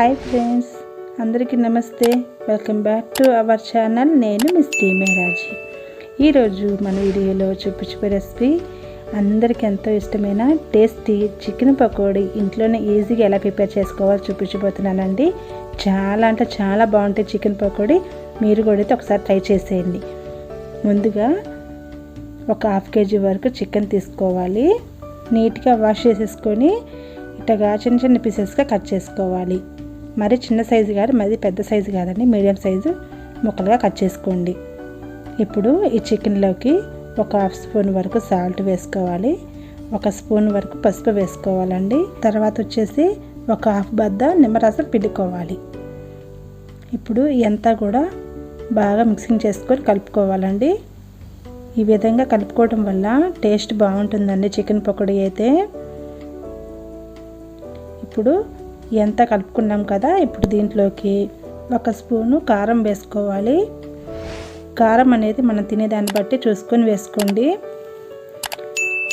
Hi friends అందరికీ నమస్తే. Welcome back to our channel. నేను మిస్ టీ మెహరాజీ ఈరోజు మన వీడియోలో చూపించే రెసిపీ అందరికీ ఎంతో ఇష్టమైన టేస్టీ చికెన్ పకోడీ. ఇంట్లోనే ఈజీగా ఎలా ప్రిపేర్ చేసుకోవాలో చూపించబోతున్నానండి. చాలా అంటే చాలా బాగుంటాయి చికెన్ పకోడీ. మీరు కూడా అయితే ఒకసారి ట్రై చేసేయండి. ముందుగా ఒక హాఫ్ కేజీ వరకు చికెన్ తీసుకోవాలి. నీట్గా వాష్ చేసేసుకొని ఇట్టగా చిన్న చిన్న పీసెస్గా కట్ చేసుకోవాలి. మరి చిన్న సైజు కాదు మరి పెద్ద సైజు కాదండి. మీడియం సైజు ముక్కలుగా కట్ చేసుకోండి. ఇప్పుడు ఈ చికెన్లోకి ఒక హాఫ్ స్పూన్ వరకు సాల్ట్ వేసుకోవాలి. ఒక స్పూన్ వరకు పసుపు వేసుకోవాలండి. తర్వాత వచ్చేసి ఒక హాఫ్ బద్ద నిమ్మరసం పిండుకోవాలి. ఇప్పుడు ఇదంతా కూడా బాగా మిక్సింగ్ చేసుకొని కలుపుకోవాలండి. ఈ విధంగా కలుపుకోవడం వల్ల టేస్ట్ బాగుంటుందండి చికెన్ పకోడీ అయితే. ఇప్పుడు ఎంత కలుపుకున్నాం కదా ఇప్పుడు దీంట్లోకి ఒక స్పూను కారం వేసుకోవాలి. కారం అనేది మనం తినేదాన్ని బట్టి చూసుకొని వేసుకోండి.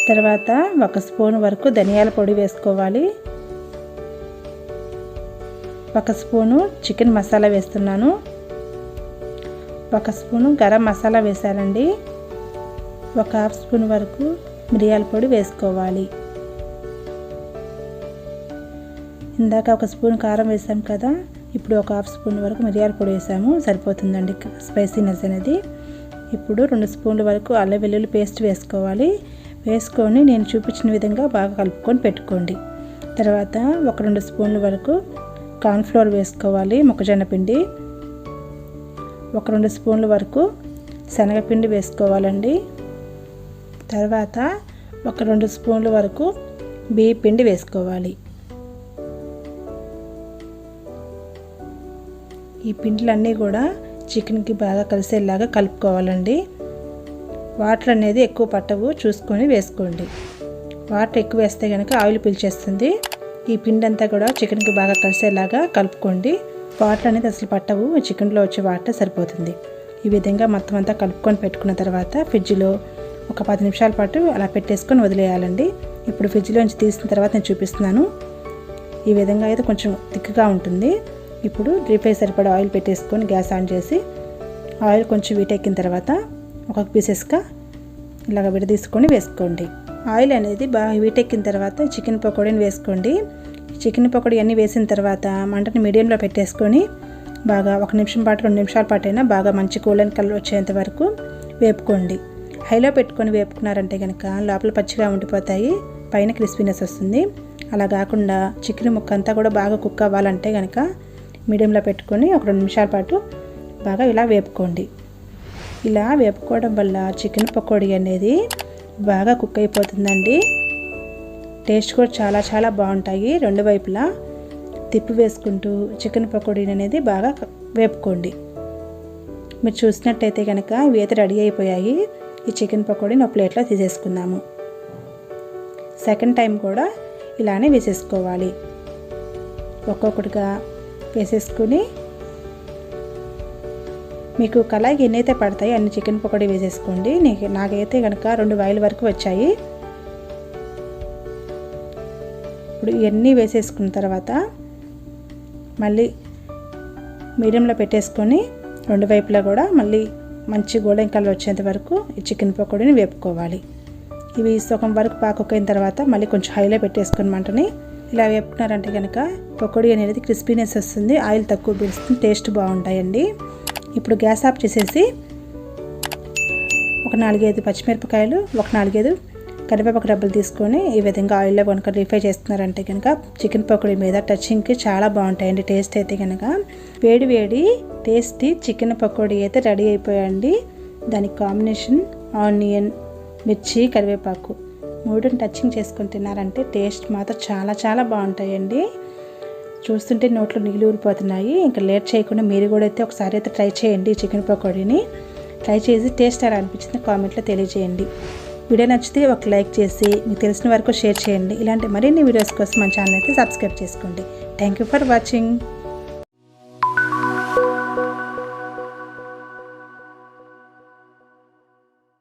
తర్వాత ఒక స్పూన్ వరకు ధనియాల పొడి వేసుకోవాలి. ఒక స్పూను చికెన్ మసాలా వేస్తున్నాను. ఒక స్పూను గరం మసాలా వేసానండి ఒక హాఫ్ స్పూన్ వరకు మిరియాల పొడి వేసుకోవాలి. ఇందాక ఒక స్పూన్ కారం వేసాం కదా ఇప్పుడు ఒక హాఫ్ స్పూన్ వరకు మిరియాల పొడి వేసాము సరిపోతుందండి స్పైసీనెస్ అనేది. ఇప్పుడు రెండు స్పూన్ల వరకు అల్లం వెల్లుల్లి పేస్ట్ వేసుకోవాలి. వేసుకొని నేను చూపించిన విధంగా బాగా కలుపుకొని పెట్టుకోండి. తర్వాత ఒక రెండు స్పూన్ల వరకు కార్న్ఫ్లోర్ వేసుకోవాలి మొక్కజొన్న పిండి. ఒక రెండు స్పూన్ల వరకు శనగపిండి వేసుకోవాలండి. తర్వాత ఒక రెండు స్పూన్ల వరకు బియ్య పిండి వేసుకోవాలి. ఈ పిండిలన్నీ కూడా చికెన్కి బాగా కలిసేలాగా కలుపుకోవాలండి. వాటర్ అనేది ఎక్కువ పట్టవు చూసుకొని వేసుకోండి. వాటర్ ఎక్కువ వేస్తే కనుక ఆయిల్ పీల్చేస్తుంది. ఈ పిండి అంతా కూడా చికెన్కి బాగా కలిసేలాగా కలుపుకోండి. వాటర్ అనేది అసలు పట్టవు చికెన్లో వచ్చే వాటర్ సరిపోతుంది. ఈ విధంగా మొత్తం అంతా కలుపుకొని పెట్టుకున్న తర్వాత ఫ్రిడ్జ్లో ఒక పది నిమిషాల పాటు అలా పెట్టేసుకొని వదిలేయాలండి. ఇప్పుడు ఫ్రిడ్జ్లోంచి తీసిన తర్వాత నేను చూపిస్తున్నాను. ఈ విధంగా అయితే కొంచెం థిక్గా ఉంటుంది. ఇప్పుడు డీప్ సరిపడా ఆయిల్ పెట్టేసుకొని గ్యాస్ ఆన్ చేసి ఆయిల్ కొంచెం వీటెక్కిన తర్వాత ఒక పీసెస్గా ఇలాగ విడదీసుకొని వేసుకోండి. ఆయిల్ అనేది బాగా వీటెక్కిన తర్వాత చికెన్ పకోడీని వేసుకోండి. చికెన్ పకోడీ అన్నీ వేసిన తర్వాత మంటని మీడియంలో పెట్టేసుకొని బాగా ఒక నిమిషం పాటు రెండు నిమిషాల పాటు అయినా బాగా మంచి కూలని కలర్ వచ్చేంత వరకు వేపుకోండి. హైలో పెట్టుకొని వేపుకున్నారంటే కనుక లోపల పచ్చిగా ఉండిపోతాయి పైన క్రిస్పీనెస్ వస్తుంది. అలా కాకుండా చికెన్ ముక్క అంతా కూడా బాగా కుక్ అవ్వాలంటే కనుక మీడియంలో పెట్టుకొని ఒక రెండు నిమిషాల పాటు బాగా ఇలా వేపుకోండి. ఇలా వేపుకోవడం వల్ల చికెన్ పకోడీ అనేది బాగా కుక్ అయిపోతుందండి. టేస్ట్ కూడా చాలా చాలా బాగుంటాయి. రెండు వైపులా తిప్పి వేసుకుంటూ చికెన్ పకోడీని అనేది బాగా వేపుకోండి. మీరు చూసినట్టయితే కనుక ఇవి అయితే రెడీ అయిపోయాయి. ఈ చికెన్ పకోడీని ఒక ప్లేట్లో తీసేసుకుందాము. సెకండ్ టైం కూడా ఇలానే వేసేసుకోవాలి. ఒక్కొక్కటిగా వేసేసుకుని మీకు కళాయికి ఎన్నైతే పడతాయి అన్ని చికెన్ పకోడీ వేసేసుకోండి. నాకైతే కనుక రెండు వాయిల వరకు వచ్చాయి. ఇప్పుడు ఇవన్నీ వేసేసుకున్న తర్వాత మళ్ళీ మీడియంలో పెట్టేసుకొని రెండు వైపులా కూడా మళ్ళీ మంచి గోల్డెన్ కలర్ వచ్చేంత వరకు ఈ చికెన్ పకోడీని వేపుకోవాలి. ఇవి సగం వరకు పాకొక్కైన తర్వాత మళ్ళీ కొంచెం హైలో పెట్టేసుకుని మంటని ఇలా వేపుకున్నారంటే కనుక పకోడీ అనేది క్రిస్పీనెస్ వస్తుంది ఆయిల్ తక్కువ పీలుస్తుంది టేస్ట్ బాగుంటాయండి. ఇప్పుడు గ్యాస్ ఆఫ్ చేసేసి ఒక నాలుగైదు పచ్చిమిరపకాయలు ఒక నాలుగైదు కరివేపాకు డబ్బులు తీసుకొని ఈ విధంగా ఆయిల్లో కనుక రీఫ్రై చేస్తున్నారంటే కనుక చికెన్ పకోడీ మీద టచింగ్కి చాలా బాగుంటాయండి టేస్ట్ అయితే కనుక. వేడి వేడి టేస్టీ చికెన్ పకోడీ అయితే రెడీ అయిపోయాయండి. దానికి కాంబినేషన్ ఆనియన్ మిర్చి కరివేపాకు. మూడుని టచింగ్ చేసుకుని తిన్నారంటే టేస్ట్ మాత్రం చాలా చాలా బాగుంటాయండి. చూస్తుంటే నోట్లో నీళ్ళు ఊరిపోతున్నాయి. ఇంకా లేట్ చేయకుండా మీరు కూడా అయితే ఒకసారి అయితే ట్రై చేయండి చికెన్ పకోడీని. ట్రై చేసి టేస్ట్ ఎలా అనిపించింది కామెంట్లో తెలియజేయండి. వీడియో నచ్చితే ఒక లైక్ చేసి మీకు తెలిసిన వరకు షేర్ చేయండి. ఇలాంటి మరిన్ని వీడియోస్ కోసం మన ఛానల్ అయితే సబ్స్క్రైబ్ చేసుకోండి. Thank you for watching.